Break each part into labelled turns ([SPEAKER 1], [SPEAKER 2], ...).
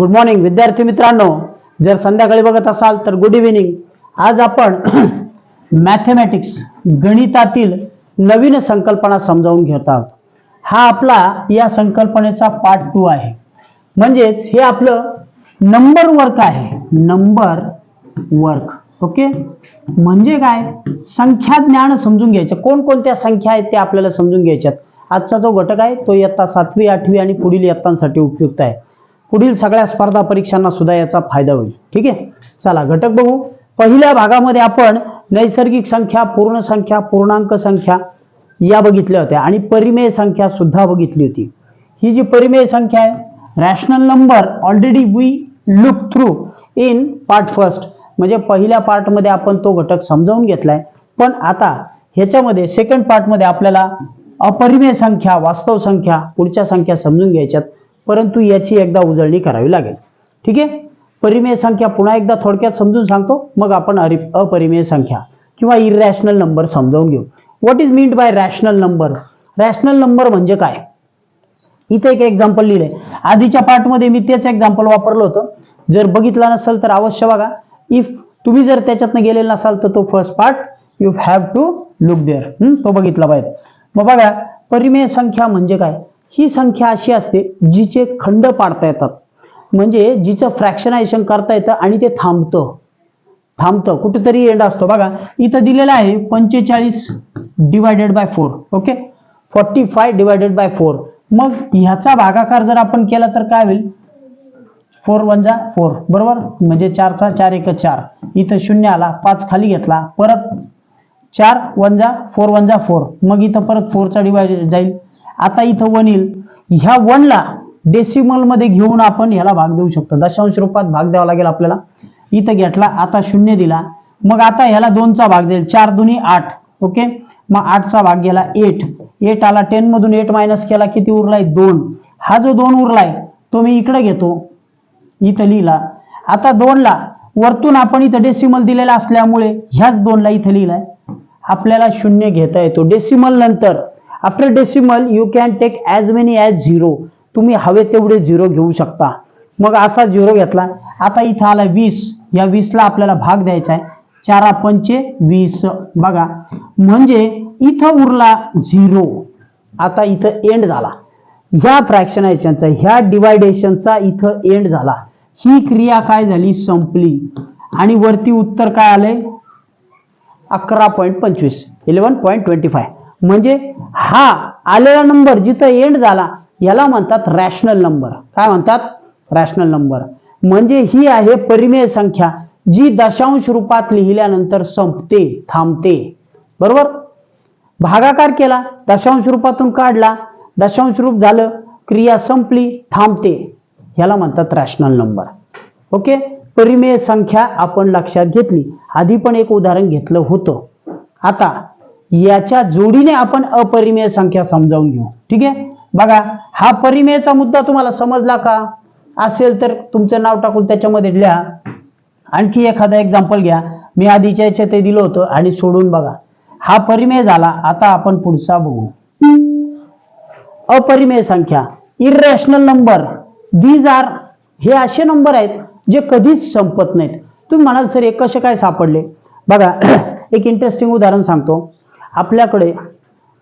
[SPEAKER 1] Good morning विद्यार्थी मित्रांनो. जर संध्याकाळी बघत असाल तर गुड इव्हिनिंग आज आपण मॅथमॅटिक्स गणितातील नवीन संकल्पना समजावून घेत आहोत. हा आपला या संकल्पनेचा पार्ट टू आहे. म्हणजेच हे आपलं नंबर वर्क आहे. नंबर वर्क ओके म्हणजे काय? संख्या ज्ञान समजून घ्यायचं. कोणकोणत्या संख्या आहेत ते आपल्याला समजून घ्यायच्यात. आजचा जो घटक आहे तो इयत्ता सातवी आठवी आणि पुढील इयत्तांसाठी उपयुक्त आहे. पुढील सगळ्या स्पर्धा परीक्षांना सुद्धा याचा फायदा होईल. ठीक आहे? चला घटक बघू. पहिल्या भागामध्ये आपण नैसर्गिक संख्या पूर्ण संख्या पूर्णांक संख्या या बघितल्या होत्या आणि परिमेय संख्या सुद्धा बघितली होती. ही जी परिमेय संख्या आहे rational number already we look through in part first म्हणजे पहिल्या पार्टमध्ये आपण तो घटक समजावून घेतलाय. पण आता ह्याच्यामध्ये सेकंड पार्टमध्ये आपल्याला अपरिमेय संख्या वास्तव संख्या पुढच्या संख्या समजून घ्यायच्यात. परंतु याची एकदा उजळणी करावी लागेल. ठीक आहे? परिमेय संख्या पुन्हा एकदा थोडक्यात समजून सांगतो. मग आपण अरि अपरिमेय संख्या किंवा इरॅशनल नंबर समजावून घेऊ. What is meant by rational number rational number म्हणजे काय? इथे एक एक्झाम्पल लिहिलंय आधीच्या पार्टमध्ये मी तेच एक्झाम्पल वापरलं होतं. जर बघितलं नसेल तर अवश्य बघा. इफ तुम्ही जर त्याच्यातनं गेलेला नसाल तर तो first part you have to look there तो बघितला पाहिजे. मग बघा परिमेय संख्या म्हणजे काय? ही संख्या अशी असते जिचे खंड पाडता येतात. म्हणजे जिचं फ्रॅक्शनायझेशन करता येतं आणि ते थांबतं. थांबतं. कुठेतरी एंड असतो. बघा इथं दिलेलं आहे पंचेचाळीस divided by four okay forty five divided by four मग ह्याचा भागाकार जर आपण केला तर काय होईल? फोर वन जा फोर बरोबर? म्हणजे चारचा चार एक चार. इथं शून्य आला पाच खाली घेतला परत चार वन जा फोर वन जा फोर मग इथं परत फोरचा डिवायडेड जाईल. आता इथं वन येईल ह्या वनला डेसिमलमध्ये घेऊन आपण ह्याला भाग देऊ शकतो. दशांश रूपात भाग द्यावा लागेल आपल्याला. इथं घेतला आता शून्य दिला. मग आता ह्याला दोनचा भाग देईल. चार दोन्ही आठ. ओके? मग आठचा भाग गेला एट एट आला टेन मधून एट मायनस केला किती उरलाय? दोन. हा जो दोन उरलाय तो मी इकडे घेतो. इथं लिहिला. आता दोनला वरतून आपण इथं डेसिमल दिलेला असल्यामुळे ह्याच दोनला इथं लिहिलाय. आपल्याला शून्य घेता येतो. डेसिमल नंतर after decimal you can take as many as zero तुम्ही हवे तेवढे झिरो घेऊ शकता. मग असा झिरो घेतला. आता इथं आला वीस. या वीसला आपल्याला भाग द्यायचा आहे. चारा पंचे वीस. बघा. म्हणजे इथं उरला झिरो आता इथं एंड झाला. ह्या फ्रॅक्शनायझेशनचा ह्या डिवायडेशनचा इथं एंड झाला. ही क्रिया काय झाली? संपली. आणि वरती उत्तर काय आलंय? अकरा पॉईंट पंचवीस. इलेवन पॉईंट ट्वेंटी फाय म्हणजे हा आलेला नंबर जिथं एंड झाला याला म्हणतात रॅशनल नंबर काय म्हणतात? रॅशनल नंबर म्हणजे ही आहे परिमेय संख्या जी दशांश रूपात लिहिल्यानंतर संपते थांबते. बरोबर? भागाकार केला दशांश रूपातून काढला दशांश रूप झालं क्रिया संपली थांबते. ह्याला म्हणतात रॅशनल नंबर ओके? परिमेय संख्या आपण लक्षात घेतली. आधी पण एक उदाहरण घेतलं होतं. आता याच्या जोडीने आपण अपरिमेय संख्या समजावून घेऊ. ठीक आहे? बघा हा परिमेयचा मुद्दा तुम्हाला समजला का? असेल तर तुमचं नाव टाकून त्याच्यामध्ये लिहा. आणखी एखादा एक्झाम्पल घ्या. मी आधीच्या याच्या ते दिलं होतं आणि सोडून बघा. हा परिमेय झाला आता आपण पुढचा बघू. अपरिमेय संख्या इरॅशनल नंबर दीज आर हे असे नंबर आहेत जे कधीच संपत नाहीत. तुम्ही म्हणाल सर हे कसे काय सापडले? बघा एक इंटरेस्टिंग उदाहरण सांगतो. आपल्याकडे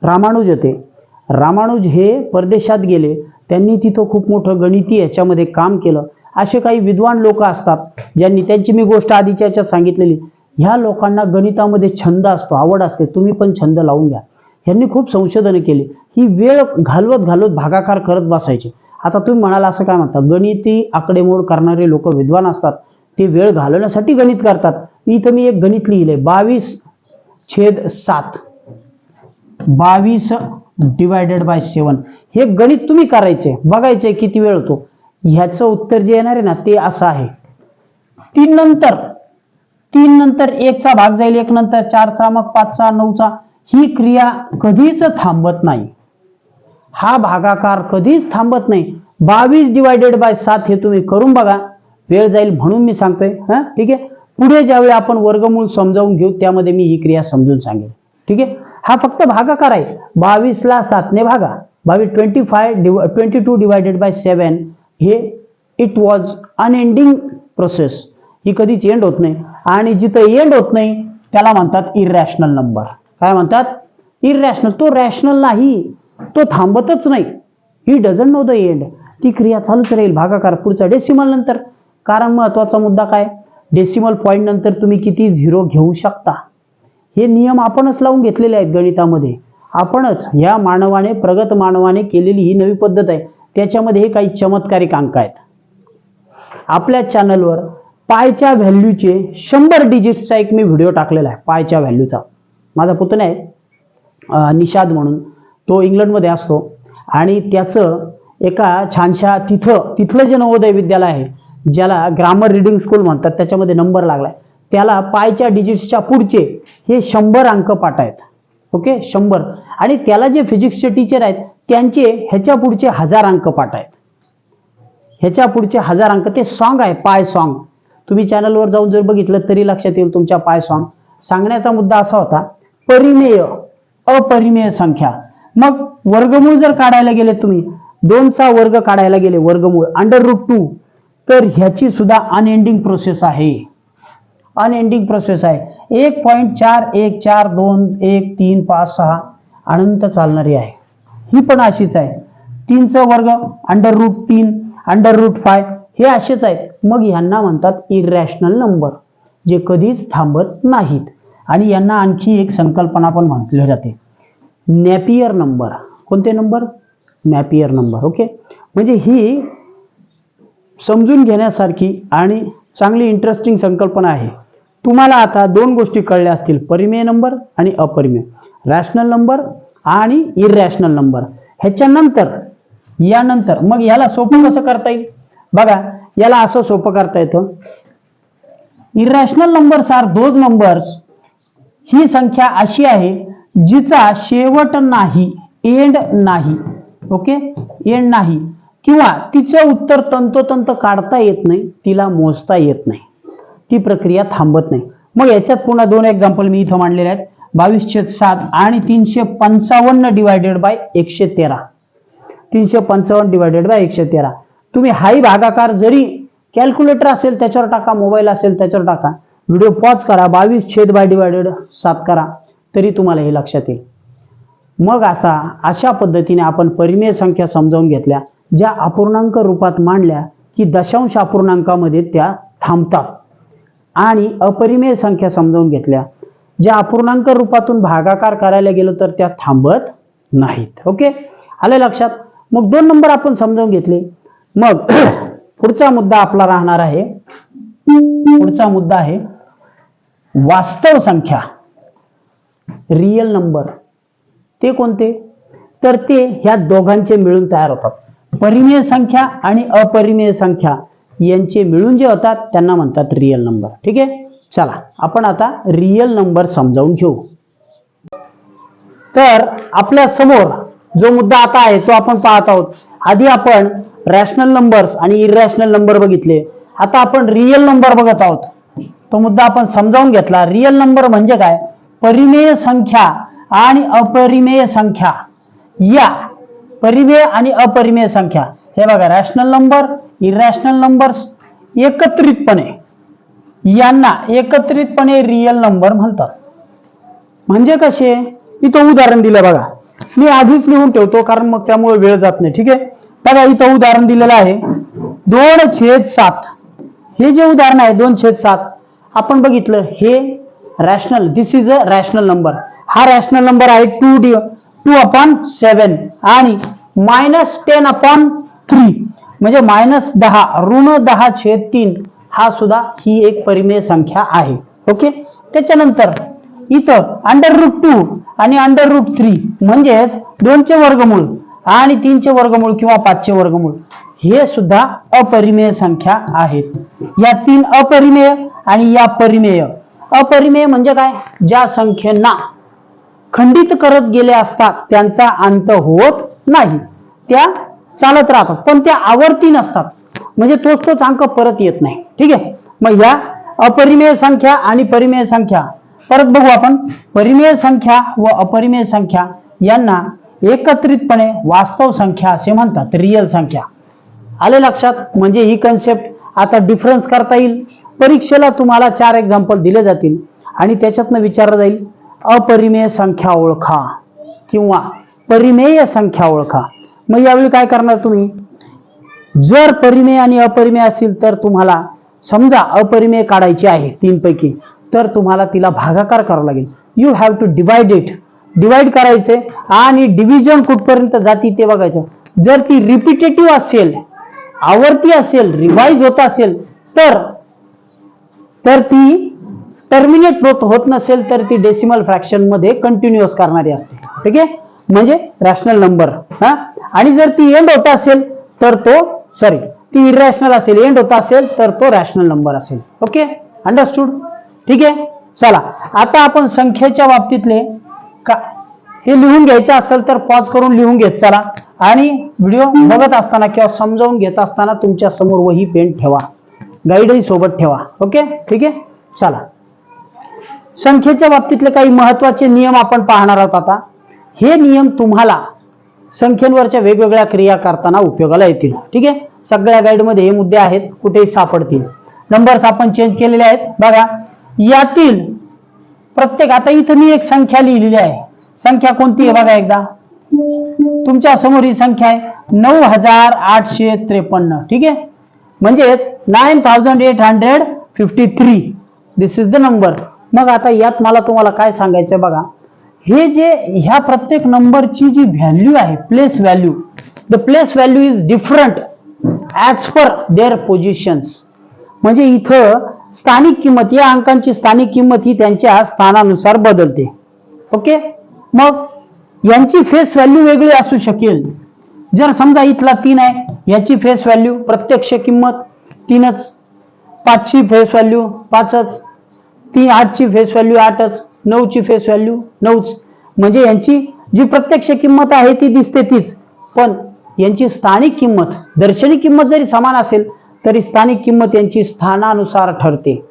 [SPEAKER 1] रामानुज होते रामानुज हे परदेशात गेले. त्यांनी तिथं खूप मोठं गणिती याच्यामध्ये काम केलं. असे काही विद्वान लोक असतात ज्यांनी त्यांची मी गोष्ट आधीच्या याच्यात सांगितलेली. ह्या लोकांना गणितामध्ये छंद असतो आवड असते. तुम्ही पण छंद लावून घ्या. ह्यांनी खूप संशोधनं केली. ही वेळ घालवत घालवत भागाकार करत बसायचे. आता तुम्ही म्हणाल असं काय म्हणता? गणिती आकडेमोड करणारे लोक विद्वान असतात. ते वेळ घालवण्यासाठी गणित करतात. इथं मी एक गणित लिहिले बावीस छेद सात. बावीस डिवायडेड बाय सेवन हे गणित तुम्ही करायचे बघायचे किती वेळ होतो. ह्याचं उत्तर जे येणार आहे ना ते असं आहे. तीन नंतर तीन नंतर एकचा भाग जाईल एक नंतर चारचा मग पाचचा नऊचा. ही क्रिया कधीच थांबत नाही. हा भागाकार कधीच थांबत नाही. बावीस डिवायडेड बाय सात हे तुम्ही करून बघा. वेळ जाईल म्हणून मी सांगतोय. हा ठीक आहे? पुढे ज्यावेळी आपण वर्गमूळ समजावून घेऊ त्यामध्ये मी ही क्रिया समजून सांगेन. ठीक आहे? हा फक्त भागाकार आहे. बावीसला सातने भागा. बावीस twenty five twenty two divided by seven हे इट वॉज अनएंडिंग प्रोसेस ही कधीच एंड होत नाही. आणि जिथं एंड होत नाही त्याला म्हणतात इरॅशनल नंबर काय म्हणतात? इरॅशनल तो रॅशनल नाही. तो थांबतच नाही. He doesn't know the end ती क्रिया चालूच राहील भागाकार पुढचा डेसिमल नंतर. कारण महत्त्वाचा मुद्दा काय? डेसिमल पॉईंट नंतर तुम्ही किती झिरो घेऊ शकता. हे नियम आपणच लावून घेतलेले आहेत गणितामध्ये. आपणच ह्या मानवाने प्रगत मानवाने केलेली ही नवी पद्धत आहे. त्याच्यामध्ये हे काही चमत्कारिक अंक आहेत. आपल्या चॅनलवर पायच्या व्हॅल्यूचे शंभर डिजिटचा एक मी व्हिडिओ टाकलेला आहे पायच्या व्हॅल्यूचा. माझा पुतण्या आहे निषाद म्हणून. तो इंग्लंडमध्ये असतो. आणि त्याचं एका छानशा तिथं तिथलं जे नवोदय विद्यालय आहे ज्याला ग्रामर रिडिंग स्कूल म्हणतात त्याच्यामध्ये नंबर लागलाय. त्याला पायच्या डिजिट्सच्या पुढचे हे शंभर अंक पाठ आहेत ओके शंभर. आणि त्याला जे फिजिक्सचे टीचर आहेत त्यांचे ह्याच्या पुढचे हजार अंक पाठ आहेत ह्याच्या पुढचे हजार अंक ते सॉन्ग आहे पाय सॉन्ग तुम्ही चॅनलवर जाऊन जर बघितलं तरी लक्षात येईल तुमच्या पाय सॉन्ग सांगण्याचा मुद्दा असा होता परिमेय अपरिमेय संख्या. मग वर्गमूळ जर काढायला गेले तुम्ही दोनचा वर्ग काढायला गेले वर्गमूळ अंडर रूट टू तर ह्याची सुद्धा अनएंडिंग प्रोसेस आहे. अनएंडिंग प्रोसेस आहे. एक पॉईंट चार एक चार दोन एक तीन पाच सहा अनंत चालणारी आहे. ही पण अशीच आहे. तीनचा वर्ग अंडर रूट तीन अंडर रूट फाय हे असेच आहेत. मग यांना म्हणतात इरॅशनल नंबर जे कधीच थांबत नाहीत. आणि यांना आणखी एक संकल्पना पण म्हटली जाते. नॅपियर नंबर कोणते नंबर नॅपियर नंबर ओके म्हणजे ही समजून घेण्यासारखी आणि चांगली इंटरेस्टिंग संकल्पना आहे. तुम्हाला आता दोन गोष्टी कळल्या असतील. परिमेय नंबर आणि अपरिमेय. रॅशनल नंबर आणि इरॅशनल नंबर ह्याच्यानंतर यानंतर मग याला सोपं कसं करता येईल? बघा याला असं सोपं करता येतं. Irrational numbers are those numbers ही संख्या अशी आहे जिचा शेवट नाही एंड नाही. ओके एंड नाही. किंवा तिचं उत्तर तंतोतंत काढता येत नाही तिला मोजता येत नाही. ती प्रक्रिया थांबत नाही. मग याच्यात पुन्हा दोन एक्झाम्पल मी इथं मांडलेले आहेत. बावीसशे सात आणि तीनशे पंचावन्न डिवायडेड बाय एकशे तेरा. तीनशे पंचावन्न डिवायडेड बाय एकशे तेरा. तुम्ही हाई भागाकार जरी कॅल्क्युलेटर असेल त्याच्यावर टाका मोबाईल असेल त्याच्यावर टाका. व्हिडिओ पॉज करा बावीस छेद बाय डिवायडेड सात करा. तरी तुम्हाला हे लक्षात येईल. मग आता अशा पद्धतीने आपण परिमेय संख्या समजावून घेतल्या ज्या अपूर्णांक रूपात मांडल्या की दशांश अपूर्णांकामध्ये त्या थांबतात. आणि अपरिमेय संख्या समजावून घेतल्या. ज्या अपूर्णांक रूपातून भागाकार करायला गेलो तर त्या थांबत नाहीत. ओके? आले लक्षात? मग दोन नंबर आपण समजावून घेतले. मग पुढचा मुद्दा आपला राहणार आहे. पुढचा मुद्दा आहे वास्तव संख्या. रियल नंबर ते कोणते? तर ते ह्या दोघांचे मिळून तयार होतात. परिमेय संख्या आणि अपरिमेय संख्या. यांचे मिळून जे होतात त्यांना म्हणतात रियल नंबर ठीक आहे? चला आपण आता रियल नंबर समजावून घेऊ. तर आपल्यासमोर जो मुद्दा आता आहे तो आपण पाहत आहोत. आधी आपण रॅशनल नंबर्स आणि इरॅशनल नंबर बघितले. आता आपण रियल नंबर बघत आहोत. तो मुद्दा आपण समजावून घेतला. रियल नंबर म्हणजे काय? परिमेय संख्या आणि अपरिमेय संख्या. या परिमेय आणि अपरिमेय संख्या. हे बघा रॅशनल नंबर इरॅशनल नंबर्स एकत्रितपणे. यांना एकत्रितपणे रियल नंबर म्हणतात. म्हणजे कसे? इथं उदाहरण दिलं बघा. मी आधीच लिहून ठेवतो कारण मग त्यामुळे वेळ जात नाही. ठीक आहे? बघा इथं उदाहरण दिलेलं आहे. दोन छेद सात. हे जे उदाहरण आहे दोन छेद सात आपण बघितलं हे rational this is a rational number हा रॅशनल नंबर आहे two D two upon seven आणि मायनस टेन अपॉन थ्री म्हणजे मायनस दहा ऋण दहा छेद तीन हा सुद्धा ही एक परिमेय संख्या आहे. ओके त्याच्यानंतर इथं अंडर रूट टू आणि अंडर रूट थ्री म्हणजेच दोनचे वर्गमूळ आणि तीनचे वर्गमूळ किंवा पाचचे वर्गमूळ हे सुद्धा अपरिमेय संख्या आहेत. या तीन अपरिमेय आणि या परिमेय. अपरिमेय म्हणजे काय? ज्या संख्येना खंडित करत गेले असतात त्यांचा अंत होत नाही. त्या चालत राहतात. पण त्या आवर्ती नसतात. म्हणजे तोच तोच अंक परत येत नाही. ठीक आहे? मग या अपरिमेय संख्या आणि परिमेय संख्या. परत बघू आपण. परिमेय संख्या व अपरिमेय संख्या यांना एकत्रितपणे वास्तव संख्या असे म्हणतात. रियल संख्या. आले लक्षात? म्हणजे ही कन्सेप्ट आता डिफरन्स करता येईल. परीक्षेला तुम्हाला चार एक्झाम्पल दिले जातील. आणि त्याच्यातनं विचारलं जाईल. अपरिमेय संख्या ओळखा किंवा परिमेय संख्या ओळखा. मग यावेळी काय करणार तुम्ही? जर परिमेय आणि अपरिमेय असतील तर तुम्हाला समजा अपरिमेय काढायची आहे तीन पैकी तर तुम्हाला तिला भागाकार करावा लागेल. You have to divide it divide करायचे आणि डिव्हिजन कुठपर्यंत जाती ते बघायचं. जर ती रिपिटेटिव्ह असेल आवर्ती असेल रिवाइज होत असेल तर तर ती टर्मिनेट होत होत नसेल तर ती डेसिमल फ्रॅक्शनमध्ये कंटिन्युअस करणारी असते. ठीक आहे? म्हणजे रॅशनल नंबर हा? आणि जर ती एंड होत असेल तर तो सॉरी ती इरॅशनल असेल एंड होत असेल तर तो रॅशनल नंबर असेल. ओके अंडरस्टूड ठीक आहे? चला. आता आपण संख्येच्या बाबतीतले का हे लिहून घ्यायचं असेल तर पॉज करून लिहून घेत चला. आणि व्हिडिओ बघत असताना किंवा समजावून घेत असताना तुमच्यासमोर वही पेन ठेवा. गाईडही सोबत ठेवा. ओके ठीक आहे? चला. संख्येच्या बाबतीतले काही महत्त्वाचे नियम आपण पाहणार आहोत आता. हे नियम तुम्हाला संख्येवरच्या वेगवेगळ्या क्रिया करताना उपयोगाला येतील. ठीक आहे? सगळ्या गाईडमध्ये हे मुद्दे आहेत कुठेही सापडतील. नंबर्स आपण चेंज केलेले आहेत. बघा यातील प्रत्येक आता इथं मी एक संख्या लिहिलेली आहे. संख्या कोणती आहे बघा एकदा. तुमच्यासमोर ही संख्या आहे. नऊ हजार आठशे त्रेपन्न. ठीक आहे? म्हणजेच nine thousand eight hundred fifty three this is the number मग आता यात मला तुम्हाला काय सांगायचं बघा? हे जे ह्या प्रत्येक नंबरची जी व्हॅल्यू आहे place value the place value is different as per their positions म्हणजे इथं स्थानिक किंमत या अंकांची स्थानिक किंमत ही त्यांच्या स्थानानुसार बदलते. ओके? मग यांची फेस व्हॅल्यू वेगळी असू शकेल. जर समजा इथला तीन आहे याची फेस व्हॅल्यू प्रत्यक्ष किंमत तीनच. पाचची फेस व्हॅल्यू पाचच. ती आठची फेस व्हॅल्यू आठच. नऊची फेस व्हॅल्यू नऊच. म्हणजे यांची जी प्रत्यक्ष किंमत आहे ती दिसते तीच. पण यांची स्थानिक किंमत दर्शनी किंमत जरी समान असेल तरी स्थानिक किंमत यांची स्थानानुसार ठरते.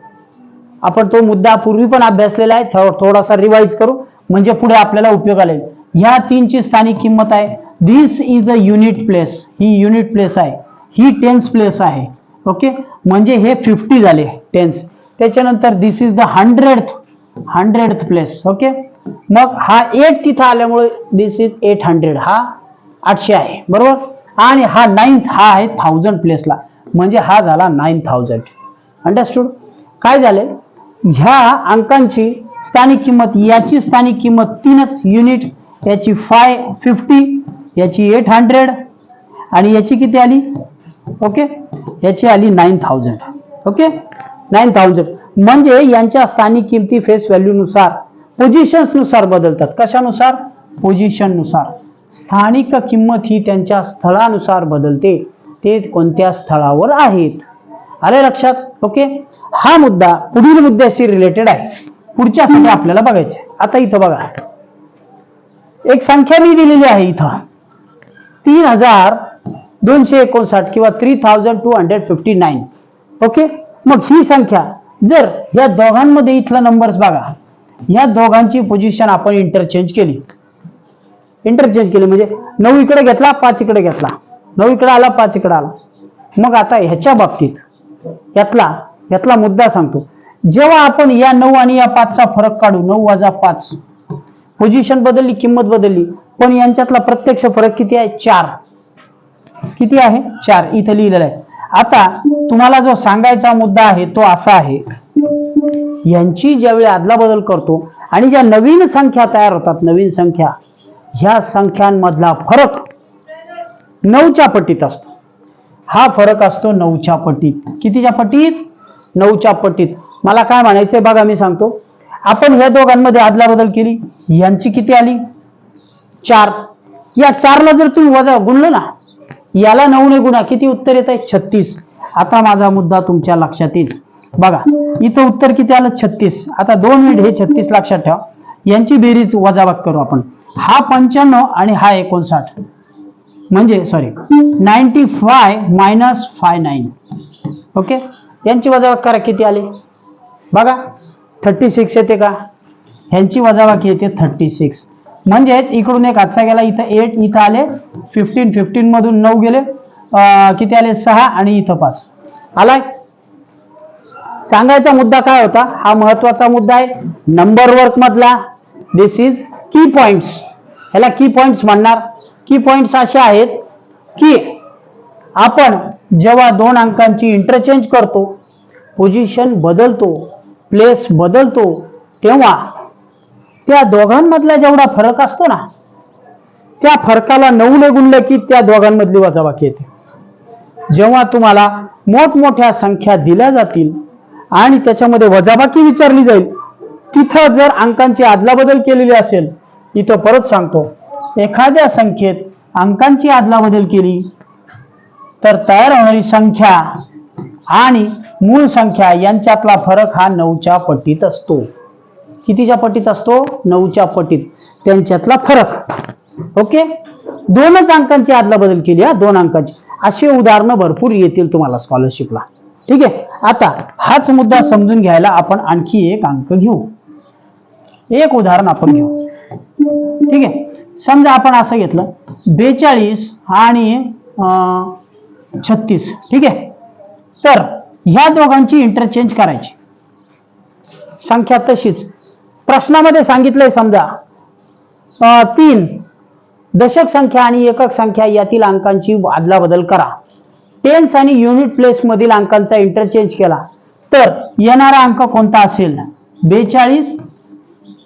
[SPEAKER 1] आपण तो मुद्दा पूर्वी पण अभ्यासलेला आहे थो- थोडासा रिवाइज करू. म्हणजे पुढे आपल्याला उपयोग आले ह्या तीनची स्थानिक किंमत आहे. This is a unit place he unit place आहे. ही टेन्स प्लेस आहे. ओके म्हणजे हे फिफ्टी झाले टेन्स त्याच्यानंतर this is the hundred hundred place okay? मग हा एट तिथं आल्यामुळे दिस इज एट हंड्रेड हा आठशे आहे बरोबर? आणि हा नाईन्थ हा आहे थाउजंड प्लेसला म्हणजे हा झाला नाईन थाउजंड अंडरस्टूड काय झाले? ह्या अंकांची स्थानिक किंमत याची स्थानिक किंमत तीनच युनिट याची फाय फिफ्टी याची एट हंड्रेड आणि याची किती आली? ओके? याची आली nine thousand okay? Nine thousand म्हणजे यांच्या स्थानिक किमती फेस व्हॅल्यूनुसार पोझिशन्सनुसार बदलतात. कशानुसार? पोझिशननुसार. स्थानिक किंमत ही त्यांच्या स्थळानुसार बदलते. ते कोणत्या स्थळावर आहेत? आले लक्षात? ओके? हा मुद्दा पुढील मुद्द्याशी रिलेटेड आहे. पुढच्यासाठी आपल्याला बघायचे आता इथं बघा. एक संख्या मी दिलेली आहे इथं. तीन हजार दोनशे एकोणसाठ किंवा three thousand two hundred fifty nine okay? मग ही संख्या जर या दोघांमध्ये इथला नंबर्स बघा. या दोघांची पोझिशन आपण इंटरचेंज केली. इंटरचेंज केली म्हणजे नऊ इकडे घेतला पाच इकडे घेतला. नऊ इकडे आला पाच इकडे आला. मग आता ह्याच्या बाबतीत यातला यातला मुद्दा सांगतो. जेव्हा आपण या नऊ आणि या पाचचा फरक काढू नऊ वजा पाच. पोझिशन बदलली किंमत बदलली. पण यांच्यातला प्रत्यक्ष फरक किती आहे? चार. किती आहे? चार. इथं लिहिलेलं आहे. आता तुम्हाला जो सांगायचा मुद्दा आहे तो असा आहे. यांची ज्यावेळी आदला बदल करतो आणि ज्या नवीन संख्या तयार होतात नवीन संख्या ह्या संख्यांमधला फरक नऊच्या पटीत असतो. हा फरक असतो नऊच्या पटीत. कितीच्या पटीत? नऊच्या पटीत. मला काय म्हणायचंय बघा मी सांगतो. आपण ह्या दोघांमध्ये आदला बदल केली यांची किती आली? चार. या चारला जर तुम्ही वजा गुणलं ना याला नऊने गुणा. किती उत्तर येत आहे? छत्तीस. आता माझा मुद्दा तुमच्या लक्षात येईल. बघा इथं उत्तर किती आलं? छत्तीस. आता दोन मिनिट हे छत्तीस लक्षात ठेवा. यांची बेरीज वजाबात करू आपण. हा पंच्याण्णव आणि हा एकोणसाठ. म्हणजे sorry ninety five minus five nine okay यांची वजाबाकी करा. किती आली? बघा थर्टी सिक्स येते का? ह्यांची वजाबाकी येते थर्टी सिक्स म्हणजेच इकडून एक हातचा गेला. इथं एट इथं आले. फिफ्टीन फिफ्टीन मधून नऊ गेले. किती आले? सहा आणि इथं पाच. आलाय? सांगायचा मुद्दा काय होता? हा महत्त्वाचा मुद्दा आहे. नंबर वर्क मधला. दिस इज की पॉइंट्स ह्याला की पॉइंट्स म्हणणार. की पॉइंट्स असे आहेत की आपण जेव्हा दोन अंकांची इंटरचेंज करतो पोझिशन बदलतो प्लेस बदलतो तेव्हा त्या दोघांमधला जेवढा फरक असतो ना त्या फरकाला नऊने गुणलं की त्या दोघांमधली वजाबाकी येते. जेव्हा तुम्हाला मोठमोठ्या संख्या दिल्या जातील आणि त्याच्यामध्ये वजाबाकी विचारली जाईल तिथं जर अंकांची आदलाबदल केलेली असेल इथं परत सांगतो एखाद्या संख्येत अंकांची आदलाबदल केली तर तयार होणारी संख्या आणि मूळ संख्या यांच्यातला फरक हा नऊच्या पट्टीत असतो. कितीच्या पटीत असतो? नऊच्या पटीत. त्यांच्यातला फरक. ओके? दोनच अंकांची अदलाबदल केली हा? दोन अंकांची. अशी उदाहरणं भरपूर येतील तुम्हाला स्कॉलरशिपला ठीक आहे? आता हाच मुद्दा समजून घ्यायला आपण आणखी एक अंक घेऊ. एक उदाहरण आपण घेऊ. ठीक आहे? समजा आपण असं घेतलं बेचाळीस आणि छत्तीस. ठीक आहे? तर ह्या दोघांची इंटरचेंज करायची. संख्या तशीच. प्रश्नामध्ये सांगितलंय समजा. तीन दशक संख्या आणि एकक संख्या यातील अंकांची अदलाबदल करा. टेन्स आणि युनिट प्लेस मधील अंकांचा इंटरचेंज केला. तर येणारा अंक कोणता असेल? बेचाळीस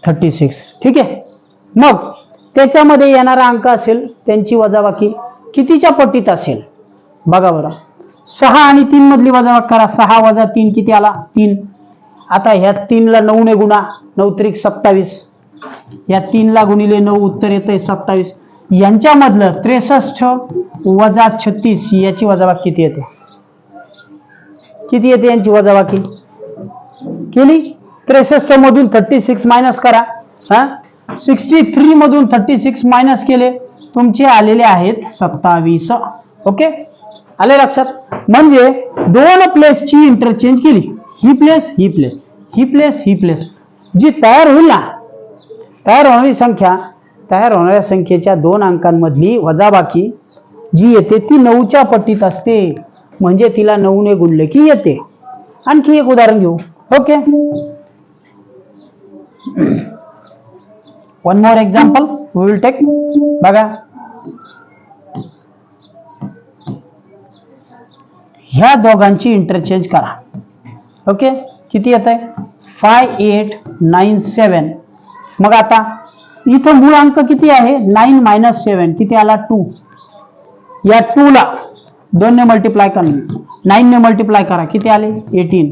[SPEAKER 1] थर्टी सिक्स ठीक आहे? मग त्याच्यामध्ये येणारा अंक असेल त्यांची वजाबाकी कितीच्या पट्टीत असेल? बघा बरं. सहा आणि तीन मधली वजाबाकी करा. सहा वजा तीन किती आला? तीन. आता ह्या तीनला नऊ ने गुणा. नऊ त्रिक सत्तावीस. या तीनला गुणिले नऊ उत्तर येतंय सत्तावीस. यांच्यामधलं त्रेसष्ट वजा छत्तीस याची वजाबाकी किती येते? किती येते यांची वजाबाकी? केली? त्रेसष्ट मधून थर्टी सिक्स मायनस करा. हा? सिक्स्टी थ्री मधून थर्टी सिक्स मायनस केले. तुमचे आलेले आहेत सत्तावीस. ओके? आले लक्षात? म्हणजे दोन प्लेसची इंटरचेंज केली. ही प्लेस ही प्लेस ही प्लेस ही प्लेस जी तयार होईल ना तयार होणारी संख्या तयार होणाऱ्या संख्येच्या दोन अंकांमधली वजाबाकी जी येते ती नऊच्या पट्टीत असते. म्हणजे तिला नऊने गुणले की येते. आणखी एक उदाहरण घेऊ. Okay. One more example will take बघा. ह्या दोघांची इंटरचेंज करा. ओके? किती येत आहे फाय एट नाईन सेवन मग आता इथं मूळ अंक किती आहे? नाईन मायनस सेवन किती आला? टू या टूला दोनने मल्टिप्लाय करा नाईनने मल्टिप्लाय करा. किती आले? एटीन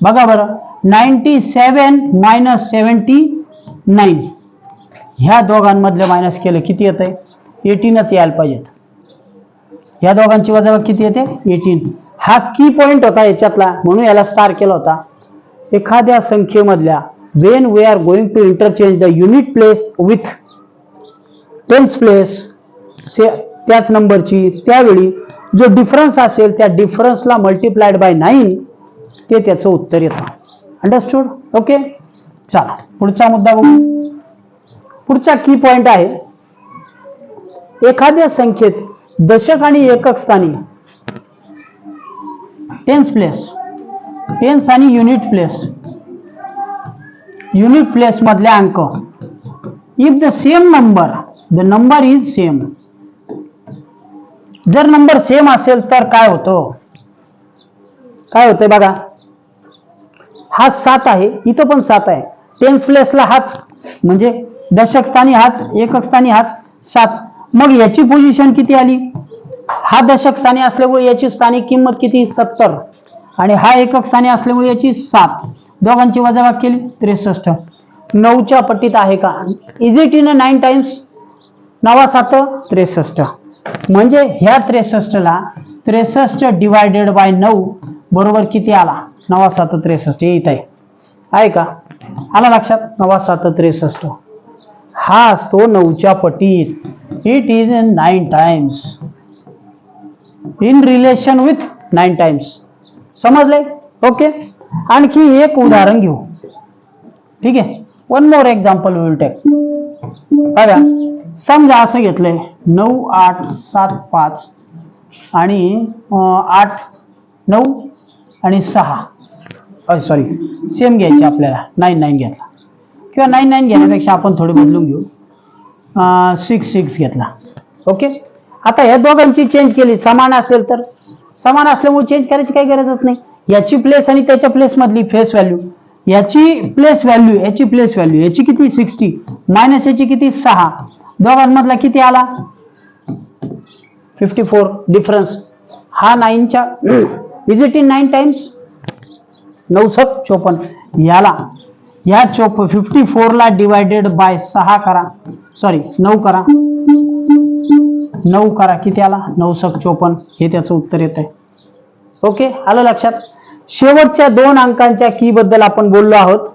[SPEAKER 1] बघा बरं. Ninety seven minus seventy nine ह्या दोघांमधले मायनस केलं किती येत आहे एटीनच यायला पाहिजेत ह्या दोघांची वजाबाकी किती येते? एटीन हा की पॉईंट होता याच्यातला. म्हणून याला स्टार केला होता. एखाद्या संख्येमधल्या when we are going to interchange the unit place with tens place say त्याच नंबरची त्यावेळी जो डिफरन्स असेल त्या डिफरन्सला मल्टिप्लाइड बाय नाईन ते त्याचं उत्तर येतं. अंडरस्टूड ओके चला पुढचा मुद्दा बघू. पुढचा की पॉइंट आहे. एखाद्या संख्येत दशक आणि एकक स्थानी टेन्स प्लेस टेन्स आणि युनिट प्लेस युनिट प्लेस मधले अंक. If the same number the number is same जर नंबर सेम असेल तर काय होतं? काय होतंय बघा? हा सात आहे इथं पण सात आहे. टेन्स प्लेसला हाच म्हणजे दशक स्थानी हाच एकक स्थानी हाच सात. मग याची पोझिशन किती आली? हा दशक स्थानी असल्यामुळे याची स्थानिक किंमत किती? सत्तर. आणि हा एकक स्थानी असल्यामुळे याची सात. दोघांची वजाबाकी केली त्रेसष्ट. नऊच्या पट्टीत आहे का? Is it in a nine times नवा सात त्रेसष्ट. म्हणजे ह्या त्रेसष्टला त्रेसष्ट डिवायडेड बाय नऊ बरोबर किती आला? नवा सात त्रेसष्ट. येत आहे. आहे का? आला लक्षात? नवा सात त्रेसष्ट. हा असतो नऊच्या पटीत it is in nine times in relation with nine times समजले? ओके. आणखी एक उदाहरण घेऊ. ठीक आहे? One more example will take बघा. समजा असं घेतलंय. नऊ आठ सात पाच आणि आठ नऊ आणि सहा. सॉरी सेम घ्यायचे आपल्याला. नाईन नाईन घेतला. किंवा नाईन नाईन घेण्यापेक्षा आपण थोडे बदलून घेऊ. सिक्स सिक्स घेतला. ओके? आता ह्या दोघांची चेंज केली. समान असेल तर? समान असल्यामुळे चेंज करायची काही गरजच नाही. याची प्लेस आणि त्याच्या प्लेसमधली फेस व्हॅल्यू याची प्लेस व्हॅल्यू याची प्लेस व्हॅल्यू याची किती? सिक्स्टी मायनस याची किती? सहा. दोघांमधला किती आला? फिफ्टी फोर डिफरन्स हा नाईनच्या is it in nine times नऊसक चोपन्न. याला या चोप फिफ्टी फोरला डिवायडेड बाय सहा करा. सॉरी नऊ करा. नऊ करा किती आला? नऊसक चोपन्न. हे त्याचं उत्तर येत आहे ओके आलं लक्षात? शेवटच्या दोन अंकांच्या की बद्दल आपण बोललो आहोत.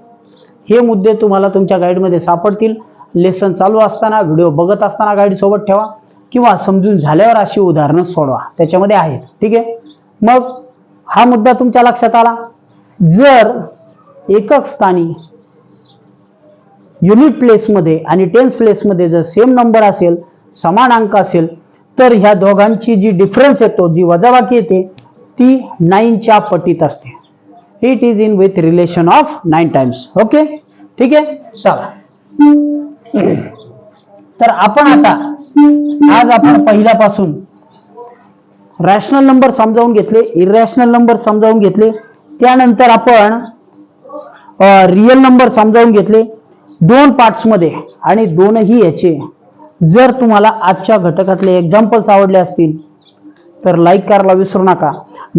[SPEAKER 1] हे मुद्दे तुम्हाला तुमच्या गाईडमध्ये सापडतील. लेसन चालू असताना व्हिडिओ बघत असताना गाईड सोबत ठेवा. किंवा समजून झाल्यावर अशी उदाहरणं सोडवा. त्याच्यामध्ये आहेत. ठीक आहे? मग हा मुद्दा तुमच्या लक्षात आला? जर एकक स्थानी युनिट प्लेसमध्ये आणि टेन्स प्लेसमध्ये जर सेम नंबर असेल समान अंक असेल तर ह्या दोघांची जी डिफरन्स येतो जी वजाबाकी येते ती नाईनच्या पटीत असते. It is in with relation of nine times okay ठीक आहे? चला. तर आपण आता आज आपण पहिल्यापासून रॅशनल नंबर समजावून घेतले इरॅशनल नंबर समजावून घेतले त्यानंतर आपण रिअल नंबर समजावून घेतले दोन पार्ट्समध्ये आणि दोनही याचे जर तुम्हाला आजच्या घटकातले एक्झाम्पल्स आवडले असतील तर लाईक करायला विसरू नका.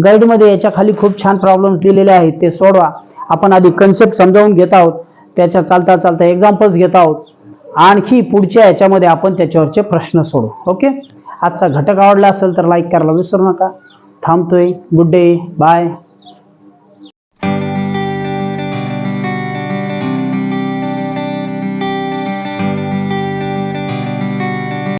[SPEAKER 1] गाईडमध्ये याच्या खाली खूप छान प्रॉब्लेम्स दिलेले आहेत ते सोडवा. आपण आधी कन्सेप्ट समजावून घेत आहोत त्याच्या चालता चालता एक्झाम्पल्स घेत आहोत. आणखी पुढच्या याच्यामध्ये आपण त्याच्यावरचे प्रश्न सोडू ओके आजचा घटक आवडला असेल तर लाईक करायला विसरू नका. थांबतोय. Good day bye